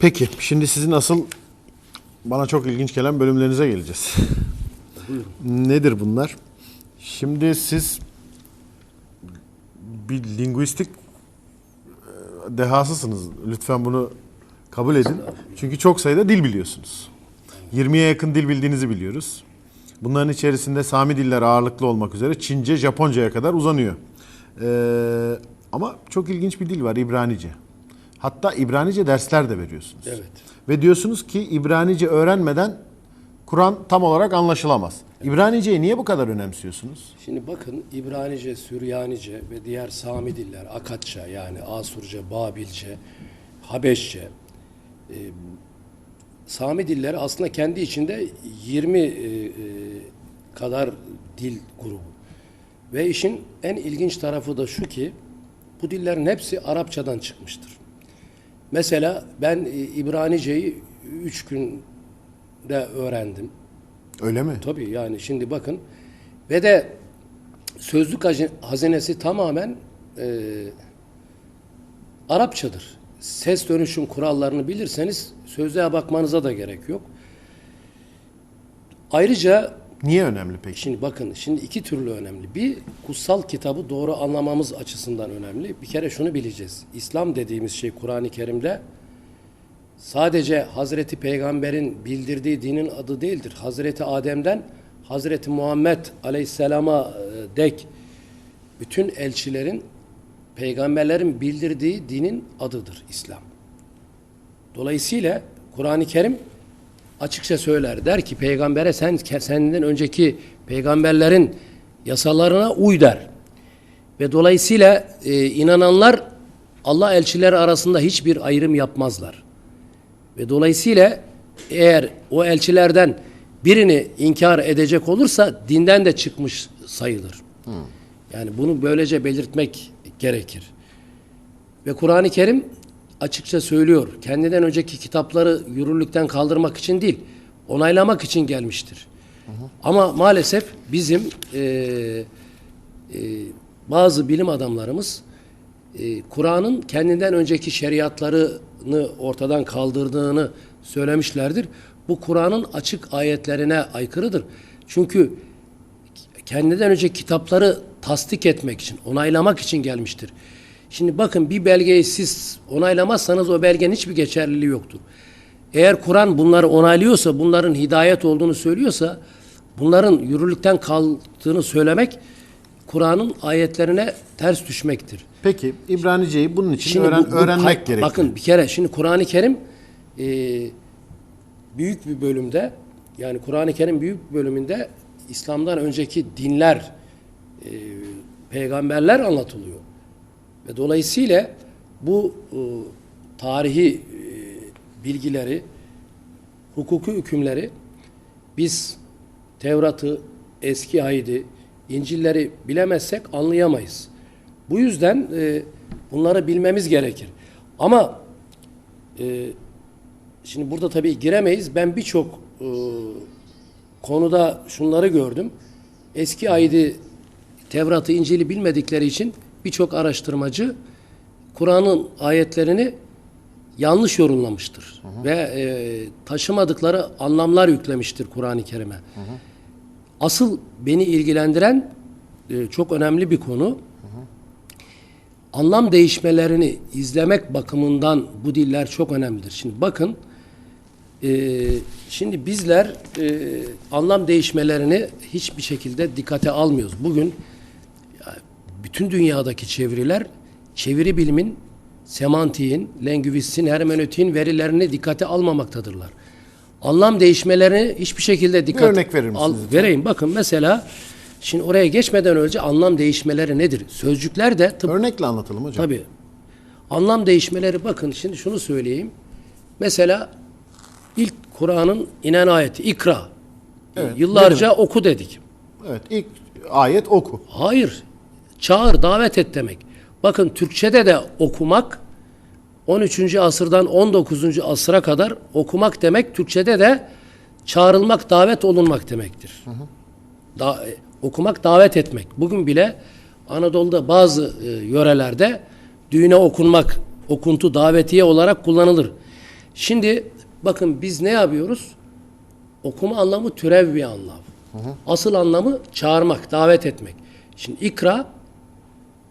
Peki şimdi sizin asıl bana çok ilginç gelen bölümlerinize geleceğiz. Nedir bunlar? Şimdi siz bir linguistik e, dehasısınız. Lütfen bunu kabul edin. Çünkü çok sayıda dil biliyorsunuz. 20'ye yakın dil bildiğinizi biliyoruz. Bunların içerisinde Sami diller ağırlıklı olmak üzere Çince, Japonca'ya kadar uzanıyor. Ee, ama çok ilginç bir dil var İbranice. Hatta İbranice dersler de veriyorsunuz. Evet. Ve diyorsunuz ki İbranice öğrenmeden Kur'an tam olarak anlaşılamaz. İbranice'yi niye bu kadar önemsiyorsunuz? Şimdi bakın İbranice, Süryanice ve diğer Sami diller, Akatça yani Asurca, Babilce, Habeşçe, e, Sami dilleri aslında kendi içinde 20 e, e, kadar dil grubu. Ve işin en ilginç tarafı da şu ki bu dillerin hepsi Arapçadan çıkmıştır. Mesela ben e, İbranice'yi 3 günde öğrendim. Öyle mi? Tabii yani şimdi bakın ve de sözlük hazi- hazinesi tamamen e, Arapçadır. Ses dönüşüm kurallarını bilirseniz sözlüğe bakmanıza da gerek yok. Ayrıca Niye önemli peki? şimdi bakın şimdi iki türlü önemli. Bir kutsal kitabı doğru anlamamız açısından önemli. Bir kere şunu bileceğiz. İslam dediğimiz şey Kur'an-ı Kerim'de sadece Hazreti Peygamber'in bildirdiği dinin adı değildir. Hazreti Adem'den Hazreti Muhammed Aleyhisselam'a e, dek bütün elçilerin peygamberlerin bildirdiği dinin adıdır İslam. Dolayısıyla Kur'an-ı Kerim açıkça söyler. Der ki peygambere sen senden önceki peygamberlerin yasalarına uy der. Ve dolayısıyla e, inananlar Allah elçileri arasında hiçbir ayrım yapmazlar. Ve dolayısıyla eğer o elçilerden birini inkar edecek olursa dinden de çıkmış sayılır. Yani bunu böylece belirtmek gerekir. Ve Kur'an-ı Kerim açıkça söylüyor. Kendinden önceki kitapları yürürlükten kaldırmak için değil, onaylamak için gelmiştir. Ama maalesef bizim e, e, bazı bilim adamlarımız e, Kur'an'ın kendinden önceki şeriatlarını ortadan kaldırdığını söylemişlerdir. Bu Kur'an'ın açık ayetlerine aykırıdır. Çünkü kendinden önce kitapları tasdik etmek için, onaylamak için gelmiştir. Şimdi bakın bir belgeyi siz onaylamazsanız o belgenin hiçbir geçerliliği yoktur. Eğer Kur'an bunları onaylıyorsa, bunların hidayet olduğunu söylüyorsa, bunların yürürlükten kaldığını söylemek Kur'an'ın ayetlerine ters düşmektir. Peki İbranice'yi bunun için Şimdi öğren- bu- bu öğrenmek gerekiyor. Bakın bir kere şimdi Kur'an-ı Kerim e, büyük bir bölümde yani Kur'an-ı Kerim büyük bir bölümünde İslam'dan önceki dinler, e, peygamberler anlatılıyor. Ve dolayısıyla bu e, tarihi e, bilgileri, hukuki hükümleri biz Tevrat'ı, Eski Ahit'i, İncil'leri bilemezsek anlayamayız. Bu yüzden e, bunları bilmemiz gerekir. Ama e, şimdi burada tabii giremeyiz. Ben birçok e, konuda şunları gördüm. Eski Ahit'i, Tevrat'ı, İncil'i bilmedikleri için birçok araştırmacı Kur'an'ın ayetlerini yanlış yorumlamıştır. Ve e, taşımadıkları anlamlar yüklemiştir Kur'an-ı Kerim'e. Asıl beni ilgilendiren e, çok önemli bir konu. Anlam değişmelerini izlemek bakımından bu diller çok önemlidir. Şimdi bakın, e, şimdi bizler e, anlam değişmelerini hiçbir şekilde dikkate almıyoruz. Bugün bütün dünyadaki çeviriler çeviri bilimin, semantiğin, lengüistin, hermeneutiğin verilerini dikkate almamaktadırlar. Anlam değişmelerini hiçbir şekilde dikkat örnek verir misiniz al- lütfen? vereyim. Bakın mesela şimdi oraya geçmeden önce anlam değişmeleri nedir? Sözcükler de tıp Örnekle anlatalım hocam. Tabii. Anlam değişmeleri bakın şimdi şunu söyleyeyim. Mesela ilk Kur'an'ın inen ayeti ikra. Evet, Yıllarca oku dedik. Evet ilk ayet oku. Hayır. Çağır, davet et demek. Bakın Türkçede de okumak 13. asırdan 19. asıra kadar okumak demek Türkçede de çağrılmak, davet olunmak demektir. Da, e, okumak, davet etmek. Bugün bile Anadolu'da bazı e, yörelerde düğüne okunmak, okuntu davetiye olarak kullanılır. Şimdi bakın biz ne yapıyoruz? Okuma anlamı türev bir anlam. Asıl anlamı çağırmak, davet etmek. Şimdi ikra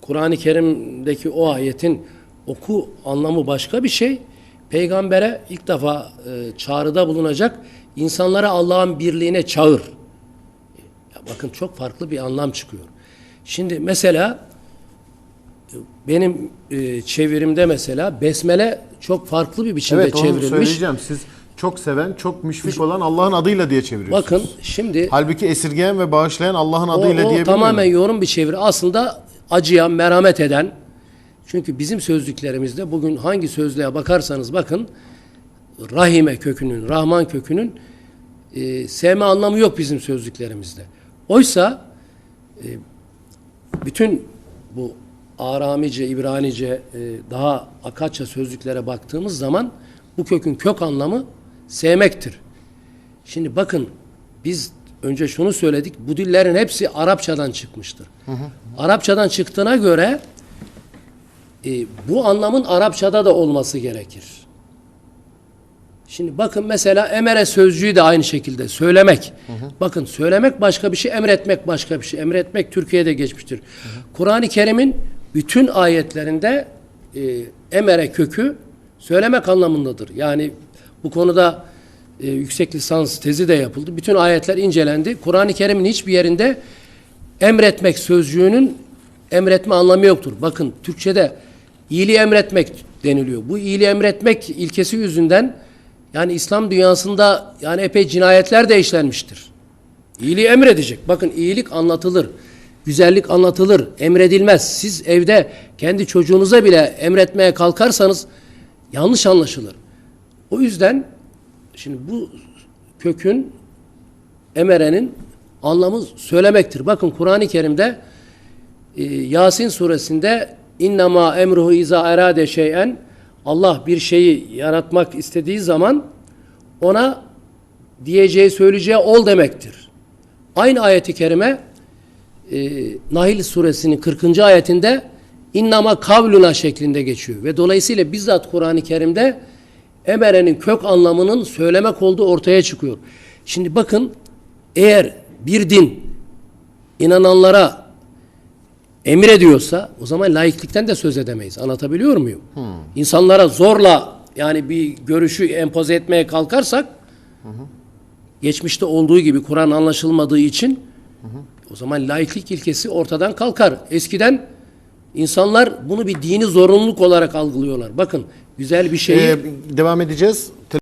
Kur'an-ı Kerim'deki o ayetin oku anlamı başka bir şey. Peygambere ilk defa e, çağrıda bulunacak insanlara Allah'ın birliğine çağır. Ya bakın çok farklı bir anlam çıkıyor. Şimdi mesela e, benim e, çevirimde mesela besmele çok farklı bir biçimde Evet onu çevrilmiş. söyleyeceğim. Siz çok seven, çok müşfik olan Allah'ın adıyla diye çeviriyorsunuz. Bakın şimdi Halbuki esirgeyen ve bağışlayan Allah'ın o, adıyla o diyebilmiyor tamamen muyum? yorum bir çeviri. Aslında acıyan, merhamet eden. Çünkü bizim sözlüklerimizde bugün hangi sözlüğe bakarsanız bakın Rahime kökünün, Rahman kökünün e, sevme anlamı yok bizim sözlüklerimizde. Oysa e, bütün bu Aramice, İbranice, e, daha Akatça sözlüklere baktığımız zaman bu kökün kök anlamı sevmektir. Şimdi bakın biz önce şunu söyledik. Bu dillerin hepsi Arapçadan çıkmıştır. Arapçadan çıktığına göre e, bu anlamın Arapçada da olması gerekir. Şimdi bakın mesela emere sözcüğü de aynı şekilde söylemek. Bakın söylemek başka bir şey, emretmek başka bir şey. Emretmek Türkiye'de geçmiştir. Kur'an-ı Kerim'in bütün ayetlerinde e, emere kökü söylemek anlamındadır. Yani bu konuda e, yüksek lisans tezi de yapıldı. Bütün ayetler incelendi. Kur'an-ı Kerim'in hiçbir yerinde emretmek sözcüğünün emretme anlamı yoktur. Bakın Türkçe'de iyiliği emretmek deniliyor. Bu iyiliği emretmek ilkesi yüzünden yani İslam dünyasında yani epey cinayetler de işlenmiştir. İyiliği emredecek. Bakın iyilik anlatılır. Güzellik anlatılır. Emredilmez. Siz evde kendi çocuğunuza bile emretmeye kalkarsanız yanlış anlaşılır. O yüzden şimdi bu kökün emerenin anlamı söylemektir. Bakın Kur'an-ı Kerim'de e, Yasin suresinde innema emruhu iza erade şeyen Allah bir şeyi yaratmak istediği zaman ona diyeceği söyleyeceği ol demektir. Aynı ayeti kerime e, Nahil suresinin 40. ayetinde innama kavluna şeklinde geçiyor. Ve dolayısıyla bizzat Kur'an-ı Kerim'de emerenin kök anlamının söylemek olduğu ortaya çıkıyor. Şimdi bakın eğer bir din inananlara emrediyorsa o zaman laiklikten de söz edemeyiz. Anlatabiliyor muyum? İnsanlara zorla yani bir görüşü empoze etmeye kalkarsak geçmişte olduğu gibi Kur'an anlaşılmadığı için o zaman laiklik ilkesi ortadan kalkar. Eskiden insanlar bunu bir dini zorunluluk olarak algılıyorlar. Bakın güzel bir şeyi Ee, devam edeceğiz.